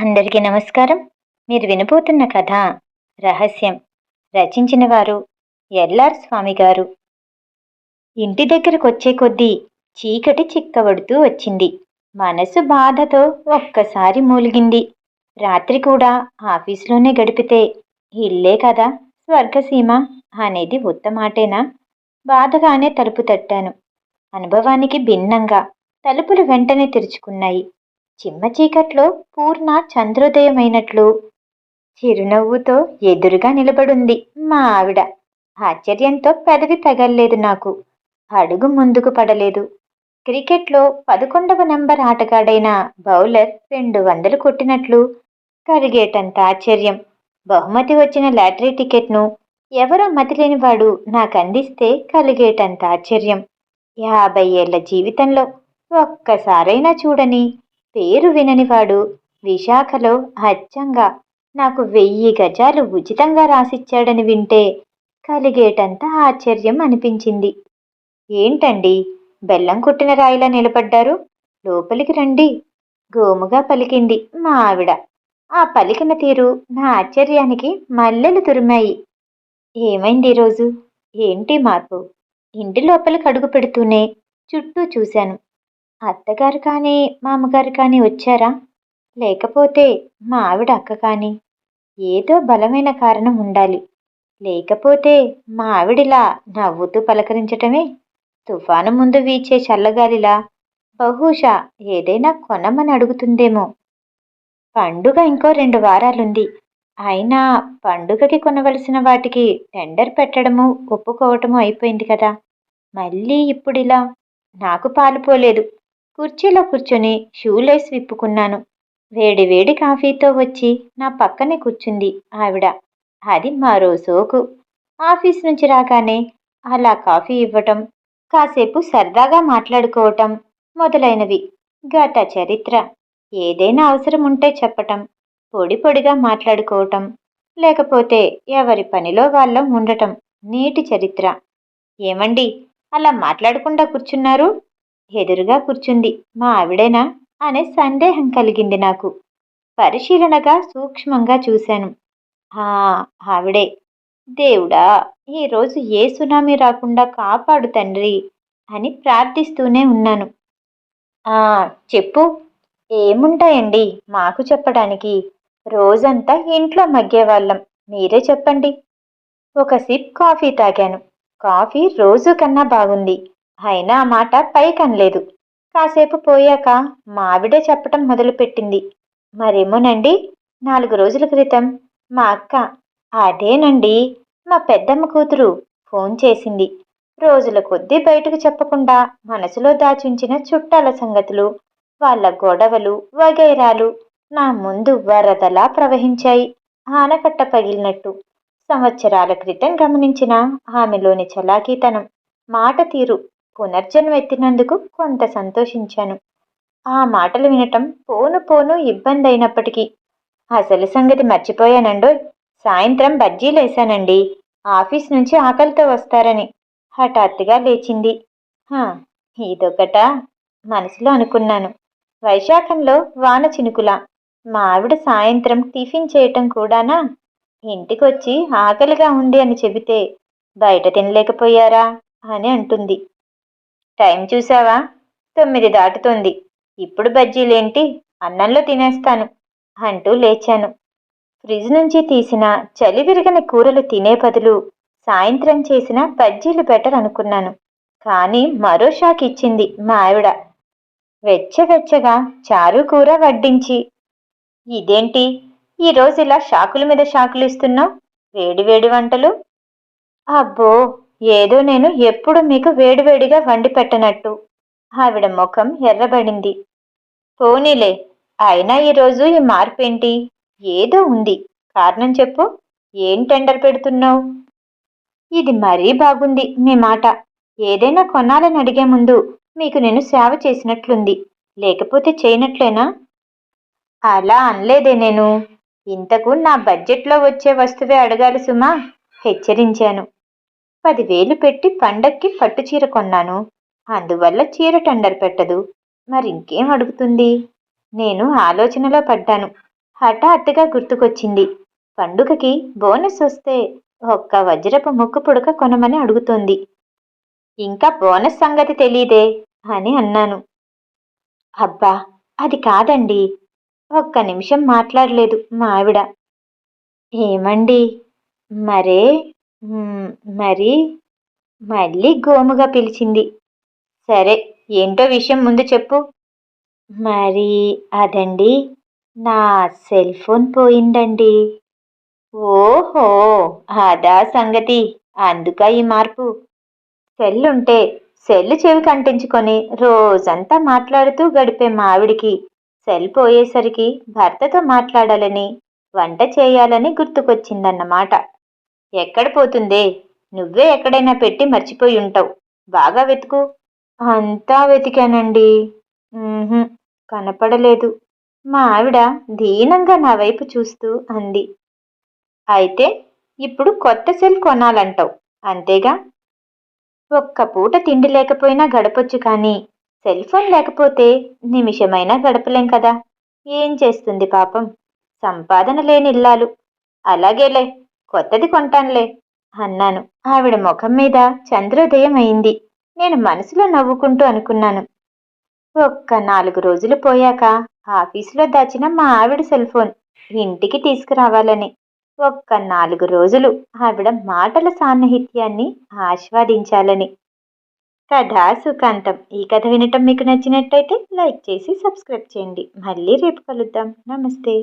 అందరికీ నమస్కారం. మీరు వినబోతున్న కథ రహస్యం రచించిన వారు ఎల్ఆర్ స్వామి గారు. ఇంటి దగ్గరకు వచ్చే కొద్దీ చీకటి చిక్కబడుతూ వచ్చింది. మనసు బాధతో ఒక్కసారి మూలిగింది. రాత్రి కూడా ఆఫీసులోనే గడిపితే ఇల్లే కదా స్వర్గసీమ అనేది ఉత్తమాటేనా బాధగానే తలుపు తట్టాను. అనుభవానికి భిన్నంగా తలుపులు వెంటనే తెరుచుకున్నాయి. చిమ్మ చీకట్లో పూర్ణ చంద్రోదయమైనట్లు చిరునవ్వుతో ఎదురుగా నిలబడుంది మా ఆవిడ. ఆశ్చర్యంతో పెదవి తగల్లేదు నాకు. అడుగు ముందుకు పడలేదు. క్రికెట్లో పదకొండవ నెంబర్ ఆటగాడైన బౌలర్ రెండు వందలు కొట్టినట్లు కలిగేటంత ఆశ్చర్యం. బహుమతి వచ్చిన లాటరీ టికెట్ను ఎవరో మతిలేనివాడు నాకు అందిస్తే కలిగేటంత ఆశ్చర్యం. యాభై ఏళ్ళ జీవితంలో ఒక్కసారైనా చూడని పేరు విననివాడు. విశాఖలో అచ్చంగా నాకు వెయ్యి గజాలు ఉచితంగా రాసిచ్చాడని వింటే కలిగేటంత ఆశ్చర్యం అనిపించింది. ఏంటండి? బెల్లం కొట్టిన రాయిలా నిలబడ్డారు? లోపలికి రండి. గోముగా పలికింది మా ఆవిడ. ఆ పలికిన తీరు నా ఆశ్చర్యానికి మల్లెలు తురిమాయి. ఏమైంది ఈరోజు? ఏంటి మార్పు? ఇంటి లోపలికి అడుగు పెడుతూనే చుట్టూ చూశాను. అత్తగారు కానీ మామగారు కానీ వచ్చారా? లేకపోతే మా ఆవిడ అక్క కానీ? ఏదో బలమైన కారణం ఉండాలి. లేకపోతే మా ఆవిడిలా నవ్వుతూ పలకరించటమే? తుఫాను ముందు వీచే చల్లగాలిలా? బహుశా ఏదైనా కొనమని అడుగుతుందేమో. పండుగ ఇంకో రెండు వారాలుంది. అయినా పండుగకి కొనవలసిన వాటికి టెండర్ పెట్టడము ఒప్పుకోవటము అయిపోయింది కదా. మళ్ళీ ఇప్పుడిలా? నాకు పాలుపోలేదు కుర్చీలో కూర్చొని షూలేస్ విప్పుకున్నాను. వేడి వేడి కాఫీతో వచ్చి నా పక్కనే కూర్చుంది ఆవిడ. అది మరో సోకు ఆఫీస్ నుంచి రాగానే అలా కాఫీ ఇవ్వటం కాసేపు సరదాగా మాట్లాడుకోవటం మొదలైనవి. గత చరిత్ర. ఏదైనా అవసరం ఉంటే చెప్పటం పొడి పొడిగా మాట్లాడుకోవటం లేకపోతే ఎవరి పనిలో వాళ్ళం ఉండటం నీటి చరిత్ర. ఏమండి? అలా మాట్లాడకుండా కూర్చున్నారు? ఎదురుగా కూర్చుంది. మా ఆవిడేనా? అనే సందేహం కలిగింది నాకు. పరిశీలనగా సూక్ష్మంగా చూశాను. ఆ ఆవిడే. దేవుడా ఈరోజు ఏ సునామీ రాకుండా కాపాడు తండ్రి అని ప్రార్థిస్తూనే ఉన్నాను. ఆ చెప్పు. ఏముంటాయండి మాకు చెప్పడానికి? రోజంతా ఇంట్లో మగ్గేవాళ్ళం. మీరే చెప్పండి. ఒక సిప్ కాఫీ తాగాను. కాఫీ రోజు కన్నా బాగుంది. అయినా ఆ మాట పైకనలేదు. కాసేపు పోయాక మావిడ చెప్పటం మొదలుపెట్టింది. మరేమోనండి? నాలుగు రోజుల క్రితం మా అక్క అదేనండి మా పెద్దమ్మ కూతురు ఫోన్ చేసింది. రోజుల కొద్దీ బయటకు చెప్పకుండా మనసులో దాచుంచిన చుట్టాల సంగతులు వాళ్ళ గొడవలు వగైరాలు నా ముందు వరదలా ప్రవహించాయి. ఆనకట్ట పగిలినట్టు. సంవత్సరాల క్రితం గమనించిన ఆమెలోని చలాకీతనం మాట తీరు పునర్జన్మెత్తినందుకు కొంత సంతోషించాను. ఆ మాటలు వినటం పోను పోను ఇబ్బంది అయినప్పటికీ అసలు సంగతి మర్చిపోయానండోయ్. సాయంత్రం బజ్జీలేశానండి ఆఫీస్ నుంచి ఆకలితో వస్తారని. హఠాత్తుగా లేచింది. ఇదొకట? మనసులో అనుకున్నాను. వైశాఖంలో వాన చినుకుల. మా ఆవిడ సాయంత్రం టిఫిన్ చేయటం కూడానా? ఇంటికొచ్చి ఆకలిగా ఉంది అని చెబితే బయట తినలేకపోయారా? అని అంటుంది. టైం చూసావా? తొమ్మిది దాటుతోంది. ఇప్పుడు బజ్జీలేంటి? అన్నంలో తినేస్తాను అంటూ లేచాను. ఫ్రిడ్జ్ నుంచి తీసిన చలి విరిగిన కూరలు తినే బదులు సాయంత్రం చేసిన బజ్జీలు బెటర్ అనుకున్నాను. కానీ మరో షాక్ ఇచ్చింది మా ఆవిడ. వెచ్చవెచ్చగా చారు కూర వడ్డించి ఇదేంటి? ఈరోజు ఇలా షాకుల మీద షాకులు ఇస్తున్నావు? వేడివేడి వంటలు? అబ్బో! ఏదో నేను ఎప్పుడు మీకు వేడివేడిగా వండి పెట్టనట్టు. ఆవిడ ముఖం ఎర్రబడింది. పోనీలే అయినా ఈరోజు ఈ మార్పేంటి? ఏదో ఉంది. కారణం చెప్పు. ఏం టెండర్ పెడుతున్నావు? ఇది మరీ బాగుంది మీ మాట. ఏదైనా కొనాలని అడిగే ముందు మీకు నేను సేవ చేసినట్లుంది. లేకపోతే చేయనట్లేనా? అలా అనలేదే నేను. ఇంతకు నా బడ్జెట్లో వచ్చే వస్తువే అడగాలి సుమా. హెచ్చరించాను. పదివేలు పెట్టి పండక్కి పట్టు చీర కొన్నాను. అందువల్ల చీర టెండర్ పెట్టదు. మరింకేం అడుగుతుంది? నేను ఆలోచనలో పడ్డాను. హఠాత్తుగా గుర్తుకొచ్చింది. పండుగకి బోనస్ వస్తే ఒక్క వజ్రపు ముక్కు పుడక కొనమని అడుగుతోంది. ఇంకా బోనస్ సంగతి తెలీదే అని అన్నాను. అబ్బా అది కాదండి. ఒక్క నిమిషం మాట్లాడలేదు మా ఆవిడ. ఏమండి? మరే మరి మళ్ళీ గోముగా పిలిచింది. సరే ఏంటో విషయం ముందు చెప్పు. మరి అదండి నా సెల్ ఫోన్ పోయిందండి. ఓహో అదా సంగతి. అందుక ఈ మార్పు. సెల్ ఉంటే సెల్ చెవి కంటించుకొని రోజంతా మాట్లాడుతూ గడిపే మావిడికి సెల్ పోయేసరికి భర్తతో మాట్లాడాలని వంట చేయాలని గుర్తుకొచ్చిందన్నమాట. ఎక్కడ పోతుందే? నువ్వే ఎక్కడైనా పెట్టి మర్చిపోయి ఉంటావు. బాగా వెతుకు. అంతా వెతికానండి. కనపడలేదు. మా ఆవిడ దీనంగా నా వైపు చూస్తూ అంది. అయితే ఇప్పుడు కొత్త సెల్ కొనాలంటావు. అంతేగా? ఒక్క పూట తిండి లేకపోయినా గడపొచ్చు కానీ సెల్ ఫోన్ లేకపోతే నిమిషమైనా గడపలేం కదా? ఏం చేస్తుంది పాపం? సంపాదన లేని ఇల్లాలు. అలాగేలే కొత్తది కొంటానులే అన్నాను. ఆవిడ ముఖం మీద చంద్రోదయం అయింది నేను మనసులో నవ్వుకుంటూ అనుకున్నాను. ఒక్క నాలుగు రోజులు పోయాక ఆఫీసులో దాచిన మా ఆవిడ సెల్ ఫోన్ ఇంటికి తీసుకురావాలని. ఒక్క నాలుగు రోజులు ఆవిడ మాటల సాన్నిహిత్యాన్ని ఆస్వాదించాలని. కథ సుఖాంతం. ఈ కథ వినటం మీకు నచ్చినట్టయితే లైక్ చేసి సబ్స్క్రైబ్ చేయండి. మళ్ళీ రేపు కలుద్దాం. నమస్తే.